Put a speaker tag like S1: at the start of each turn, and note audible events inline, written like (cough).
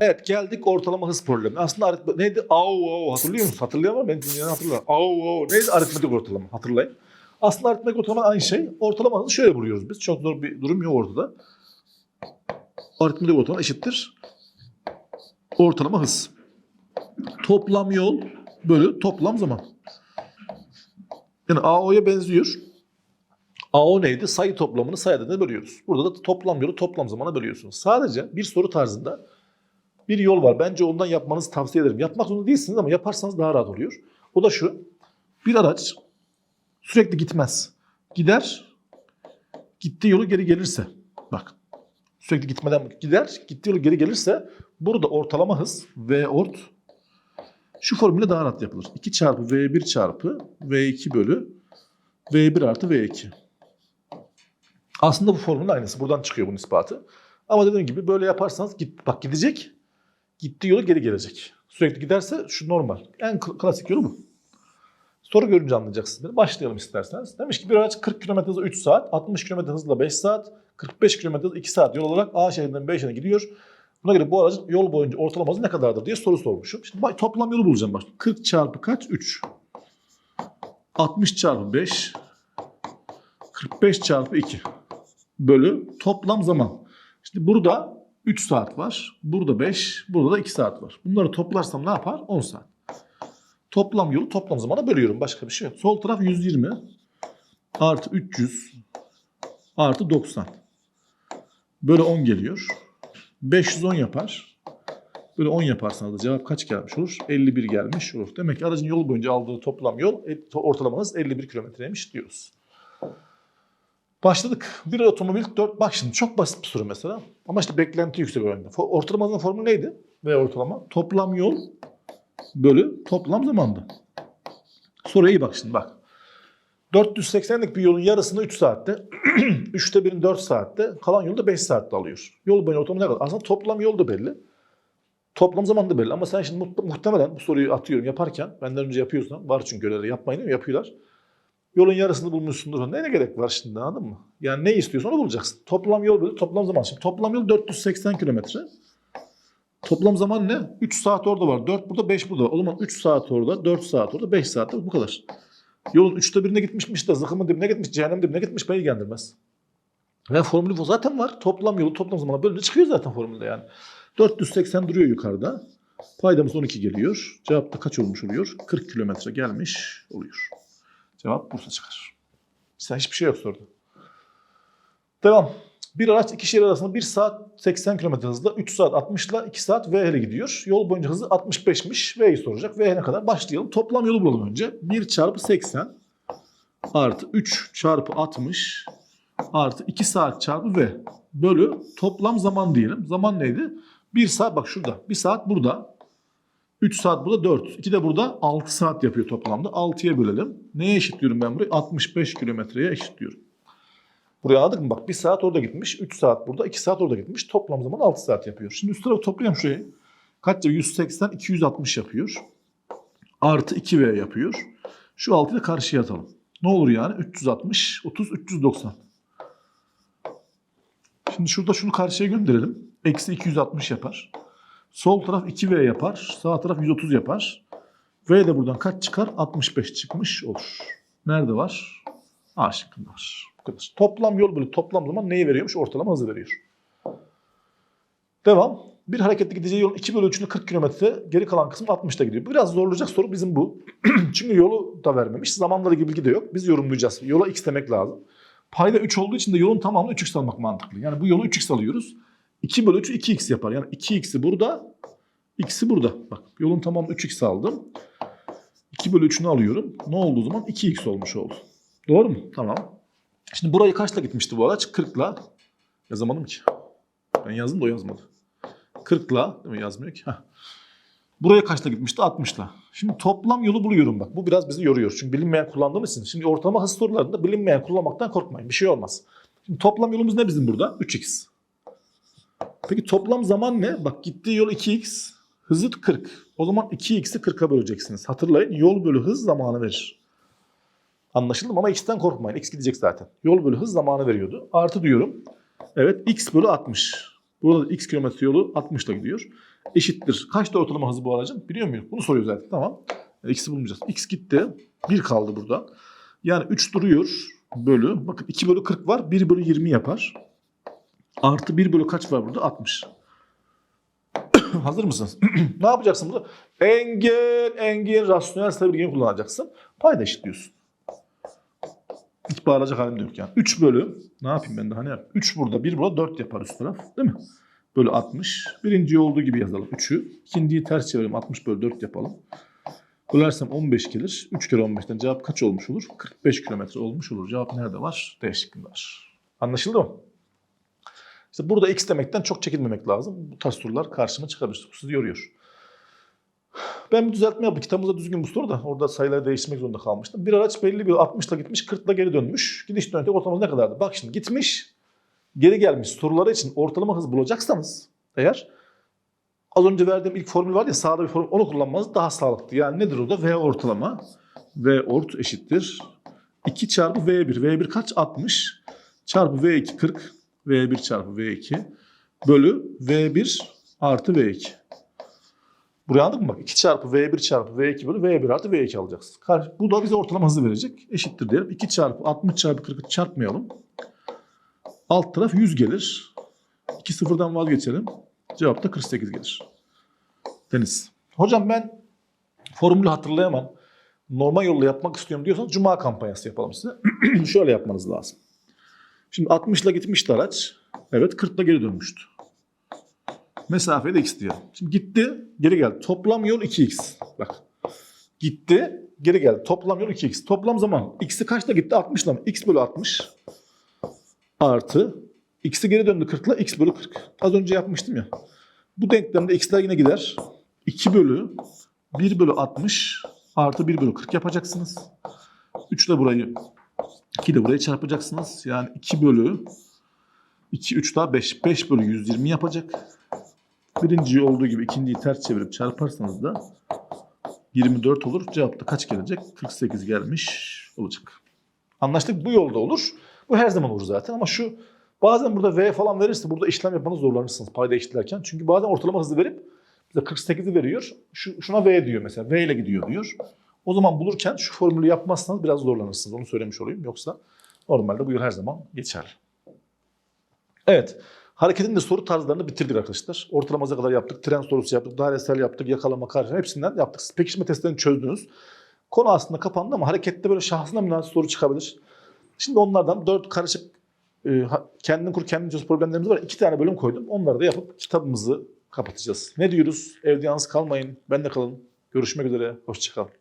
S1: Evet geldik ortalama hız problemi. Aslında aritmetik neydi? Au au hatırlıyor musun? Var mı? Ben dinleyen hatırlar. Au au neydi aritmetik ortalama? Hatırlayın. Aslında aritmetik ortalama aynı şey. Ortalama hızı şöyle buluyoruz biz. Çok zor bir durum yok ortada. Aritmetik ortalama eşittir. Ortalama hız. Toplam yol bölü toplam zaman. Yani AO'ya benziyor. AO neydi? Sayı toplamını sayı adedine bölüyoruz. Burada da toplam yolu toplam zamana bölüyorsunuz. Sadece bir soru tarzında bir yol var. Bence ondan yapmanızı tavsiye ederim. Yapmak zorunda değilsiniz ama yaparsanız daha rahat oluyor. O da şu. Bir araç sürekli gitmez. Gider, gittiği yolu geri gelirse. Bak. Sürekli gitmeden gider, gittiği yolu geri gelirse burada ortalama hız V ort şu formülle daha rahat yapılır. 2 çarpı V1 çarpı V2 bölü V1 artı V2. Aslında bu formülün aynısı. Buradan çıkıyor bunun ispatı. Ama dediğim gibi böyle yaparsanız git, bak gidecek. Gittiği yolu geri gelecek. Sürekli giderse şu normal. En kl- klasik yolu bu. Soru görünce anlayacaksınız. beni. Başlayalım isterseniz. Demiş ki bir araç 40 km hızla 3 saat, 60 km hızla 5 saat, 45 km hızla 2 saat yol olarak A şehrinden B şehrine gidiyor. Buna göre bu aracın yol boyunca ortalama hızı ne kadardır diye soru sormuşum. Şimdi toplam yolu bulacağım bak. 40 çarpı kaç? 3. 60 çarpı 5. 45 çarpı 2. Bölü toplam zaman. Şimdi burada 3 saat var. Burada 5. Burada da 2 saat var. Bunları toplarsam ne yapar? 10 saat. Toplam yolu toplam zamana bölüyorum. Başka bir şey yok. Sol taraf 120 artı 300 artı 90. Bölü 10 geliyor. 510 yapar. Böyle 10 yaparsanız da cevap kaç gelmiş olur? 51 gelmiş olur. Demek ki aracın yol boyunca aldığı toplam yol e, ortalama hız 51 kilometreymiş diyoruz. Başladık. Bir otomobil 4 bak şimdi çok basit bir soru mesela. Ama işte beklenti yüksek öğrendim. Ortalama hızın formülü neydi? Ve ortalama toplam yol bölü toplam zamandı. Soruya iyi bak şimdi bak. 480'lik bir yolun yarısını 3 saatte, (clears throat) 3'te birini 4 saatte, kalan yolu da 5 saatte alıyor. Yol boyunca ortalama ne kadar? Aslında toplam yol da belli. Toplam zaman da belli. Ama sen şimdi mu- muhtemelen bu soruyu atıyorum yaparken, benden önce yapıyorsan, var çünkü görevleri yapmayın değil mi? Yapıyorlar. Yolun yarısını bulmuşsundur. Ne, gerek var şimdi anladın mı? Yani ne istiyorsan onu bulacaksın. Toplam yol bölü toplam zaman. Şimdi toplam yol 480 kilometre. Toplam zaman ne? 3 saat orada var. 4 burada, 5 burada. O zaman 3 saat orada, 4 saat orada, 5 saat de bu kadar. Yolun üçte birine gitmişmiş de zıkkımın dibine gitmiş, cehennem dibine gitmiş beni ilgilendirmez. Ve formülü bu zaten var. Toplam yolu toplam zamana bölünce çıkıyor zaten formülde yani. 480 duruyor yukarıda. Paydamız 12 geliyor. Cevap da kaç olmuş oluyor? 40 kilometre gelmiş oluyor. Cevap Bursa çıkar. Sen hiçbir şey yok soruda. Devam. Bir araç iki şehir arasında 1 saat 80 km hızla 3 saat 60 ile 2 saat V ile gidiyor. Yol boyunca hızı 65'miş. V'yi soracak. V'ye ne kadar? Başlayalım. Toplam yolu bulalım önce. 1 çarpı 80 artı 3 çarpı 60 artı 2 saat çarpı V bölü toplam zaman diyelim. Zaman neydi? 1 saat bak şurada. 1 saat burada. 3 saat burada 4. 2 de burada 6 saat yapıyor toplamda. 6'ya bölelim. Neye eşitliyorum ben burayı? 65 kilometreye eşitliyorum. Buraya anladık mı? Bak 1 saat orada gitmiş, 3 saat burada, 2 saat orada gitmiş. Toplam zaman 6 saat yapıyor. Şimdi üst tarafı toplayalım şurayı. Kaç yapıyor? 180, 260 yapıyor. Artı 2V yapıyor. Şu 6'yı da karşıya atalım. Ne olur yani? 360, 30, 390. Şimdi şurada şunu karşıya gönderelim. Eksi 260 yapar. Sol taraf 2V yapar. Sağ taraf 130 yapar. V de buradan kaç çıkar? 65 çıkmış olur. Nerede var? A şıkkında var. Bu kadar. Toplam yol bölü toplam zaman neyi veriyormuş? Ortalama hızı veriyor. Devam. Bir hareketli gideceği yolun 2 bölü 3'ünü 40 kilometre, geri kalan kısmı 60'ta gidiyor. Biraz zorlayacak soru bizim bu. (clears throat) Çünkü yolu da vermemiş. Zamanları gibi bilgi de yok. Biz yorumlayacağız. Yola x demek lazım. Payda 3 olduğu için de yolun tamamını 3x almak mantıklı. Yani bu yolu 3x alıyoruz. 2 bölü 3'ü 2x yapar. Yani 2x'i burada, x'i burada. Bak yolun tamamını 3x aldım. 2 bölü 3'ünü alıyorum. Ne oldu o zaman? 2x olmuş oldu. Doğru mu? Tamam. Şimdi burayı kaçla gitmişti bu araç? 40'la. Yazamadım ki. Ben yazdım da o yazmadı. 40'la değil mi yazmıyor ki? Heh. Buraya kaçla gitmişti? 60'la. Şimdi toplam yolu buluyorum bak. Bu biraz bizi yoruyor. Çünkü bilinmeyen kullandığımız için. Şimdi ortalama hız sorularında bilinmeyen kullanmaktan korkmayın. Bir şey olmaz. Şimdi toplam yolumuz ne bizim burada? 3x. Peki toplam zaman ne? Bak gittiği yol 2x. Hızı 40. O zaman 2x'i 40'a böleceksiniz. Hatırlayın yol bölü hız zamanı verir. Anlaşıldı mı? Ama x'ten korkmayın. X gidecek zaten. Yol bölü hız zamanı veriyordu. Artı diyorum. Evet x bölü 60. Burada da x kilometre yolu 60 ile gidiyor. eşittir. Kaçta ortalama hızı bu aracın? Biliyor muyuz? Bunu soruyor zaten. Tamam. X'i bulmayacağız. X gitti. 1 kaldı burada. Yani 3 duruyor. Bölü. Bakın 2 bölü 40 var. 1 bölü 20 yapar. Artı 1 bölü kaç var burada? 60. (coughs) Hazır mısınız? (coughs) ne yapacaksın burada? Engel, engel, rasyonel sayı bilgini kullanacaksın. Payda eşitliyorsun. Hiç bağıracak halim de yok yani. 3 bölü, ne yapayım ben daha ne yapayım? 3 burada, 1 burada, 4 yapar üst taraf. Değil mi? Bölü 60. Birinciyi olduğu gibi yazalım 3'ü. İkinciyi ters çevirelim. 60 bölü 4 yapalım. Bölersem 15 gelir. 3 kere 15'ten cevap kaç olmuş olur? 45 kilometre olmuş olur. Cevap nerede var? D şıkkında var. Anlaşıldı mı? İşte burada x demekten çok çekinmemek lazım. Bu tarz sorular karşıma çıkabilir. Sizi yoruyor. Ben bir düzeltme yaptım. Kitabımızda düzgün bu soru da orada sayıları değiştirmek zorunda kalmıştım. Bir araç belli bir 60'la gitmiş, 40'la geri dönmüş. Gidiş dönüşte ortalaması ne kadardı? Bak şimdi gitmiş, geri gelmiş soruları için ortalama hız bulacaksanız eğer az önce verdiğim ilk formül var ya sağda bir formül onu kullanmanız daha sağlıklı. Yani nedir o da? V ortalama. V ort eşittir. 2 çarpı V1. V1 kaç? 60. Çarpı V2 40. V1 çarpı V2 bölü V1 artı V2. Buraya anladın mı? Bak 2 çarpı V1 çarpı V2 bölü V1 artı V2 alacaksın. Kar- Bu da bize ortalama hızı verecek. Eşittir diyelim. 2 çarpı 60 çarpı 40'ı çarpmayalım. Alt taraf 100 gelir. 2 sıfırdan vazgeçelim. Cevap da 48 gelir. Deniz. Hocam ben formülü hatırlayamam. Normal yolla yapmak istiyorum diyorsanız Cuma kampanyası yapalım size. (clears throat) Şöyle yapmanız lazım. Şimdi 60 ile gitmişti araç. Evet 40 ile geri dönmüştü. Mesafeyi de x diyor. Şimdi gitti, geri geldi. Toplam yol 2x. Bak. Gitti, geri geldi. Toplam yol 2x. Toplam zaman x'i kaçla gitti? 60 ile mi? x bölü 60 artı x'i geri döndü 40 ile x bölü 40. Az önce yapmıştım ya. Bu denklemde x'ler yine gider. 2 bölü 1 bölü 60 artı 1 bölü 40 yapacaksınız. 3 ile burayı 2 de buraya çarpacaksınız. Yani 2 bölü 2, 3 daha 5. 5 bölü 120 yapacak. Birinciyi olduğu gibi ikinciyi ters çevirip çarparsanız da 24 olur. Cevap da kaç gelecek? 48 gelmiş olacak. Anlaştık bu yolda olur. Bu her zaman olur zaten ama şu bazen burada V falan verirse burada işlem yapmanız zorlanırsınız payda eşitlerken. Çünkü bazen ortalama hızı verip bize 48'i veriyor. Şu, şuna V diyor mesela. V ile gidiyor diyor. O zaman bulurken şu formülü yapmazsanız biraz zorlanırsınız. Onu söylemiş olayım. Yoksa normalde bu yol her zaman geçerli. Evet. Hareketin de soru tarzlarını bitirdik arkadaşlar. Ortalama hıza kadar yaptık. Tren sorusu yaptık. Dairesel yaptık. Yakalama, karşı hepsinden yaptık. Pekişme testlerini çözdünüz. Konu aslında kapandı ama harekette böyle şahsına münasır soru çıkabilir. Şimdi onlardan dört karışık e, kendin kur kendin çöz problemlerimiz var. İki tane bölüm koydum. Onları da yapıp kitabımızı kapatacağız. Ne diyoruz? Evde yalnız kalmayın. Ben de kalın. Görüşmek üzere. Hoşçakalın.